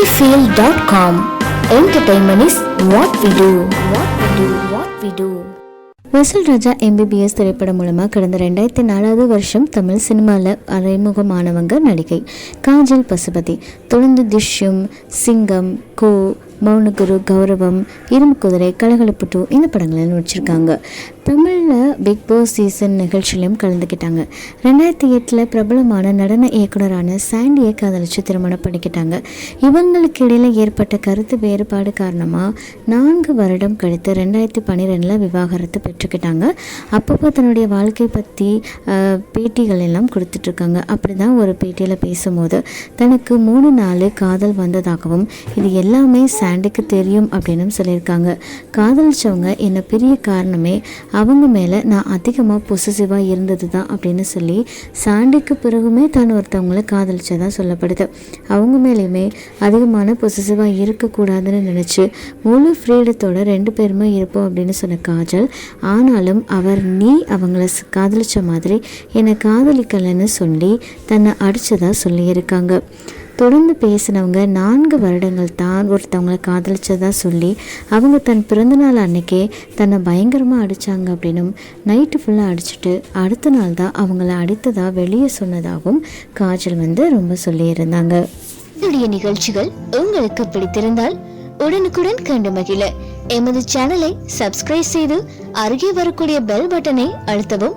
sunnyfield.com. Entertainment is what we do. What we do. What we do. வசூல் ராஜா MBBS திரைப்படம் மூலமாக கடந்த ரெண்டாயிரத்தி நாலாவது வருஷம் தமிழ் சினிமாவில் அறிமுகமானவங்க நடிகை காஜல் பசுபதி தொடர்ந்து திஷ்யம் சிங்கம் கோ மௌனகுரு கௌரவம் இரும்பு குதிரை கலகலப்பு டூ இந்த படங்களில் நடிச்சிருக்காங்க. தமிழில் பிக் பாஸ் சீசன் நிகழ்ச்சியிலும் கலந்துக்கிட்டாங்க. ரெண்டாயிரத்தி எட்டில் பிரபலமான நடன இயக்குனரான சாண்டியை காதலிச்சு திருமணம் பண்ணிக்கிட்டாங்க. இவங்களுக்கு இடையில் ஏற்பட்ட கருத்து வேறுபாடு காரணமாக நான்கு வருடம் கழித்து ரெண்டாயிரத்தி பன்னிரெண்டில் விவாகரத்து பெற்றுக்கிட்டாங்க. அப்பப்போ தன்னுடைய வாழ்க்கை பற்றி பேட்டிகள் எல்லாம் கொடுத்துட்ருக்காங்க. அப்படி தான் ஒரு பேட்டியில் பேசும்போது தனக்கு மூணு நாள் காதல் வந்ததாகவும் இது எல்லாமே சாண்டிக்கு தெரியும் அப்படின்னு சொல்லியிருக்காங்க. காதலிச்சவங்க என்னை பெரிய காரணமே அவங்க மேலே நான் அதிகமாக பொசசிவாக இருந்தது தான் அப்படின்னு சொல்லி சாண்டிக்கு பிறகுமே தான் ஒருத்தவங்களை காதலிச்சதாக சொல்லப்படுது. அவங்க மேலேயுமே அதிகமான பொசசிவாக இருக்கக்கூடாதுன்னு நினச்சி முழு ஃப்ரீடத்தோட ரெண்டு பேருமே இருப்போம் அப்படின்னு சொன்ன காஜல் ஆனாலும் அவர் நீ அவங்கள காதலிச்ச மாதிரி என்னை காதலிக்கலைன்னு சொல்லி தன்னை அடித்ததாக சொல்லியிருக்காங்க. தொடர்ந்து பேசினவங்க நான்கு வருடங்கள் தான் ஒருத்தவங்களை காதலிச்சதா சொல்லி அவங்க தன் பிறந்தநாள் அன்னைக்கே தன்னை பயங்கரமாக அடித்தாங்க அப்படின்னும் நைட்டு ஃபுல்லாக அடிச்சுட்டு அடுத்த நாள் தான் அவங்கள அடித்ததாக வெளியே சொன்னதாகவும் காஜல் வந்து ரொம்ப சொல்லியிருந்தாங்க. என்னுடைய நிகழ்ச்சிகள் உங்களுக்கு பிடித்திருந்தால் உடனுக்குடன் கண்டு மகிழ. எமது சேனலை சப்ஸ்கிரைப் செய்து அருகே வரக்கூடிய பெல் பட்டனை அழுத்தவும்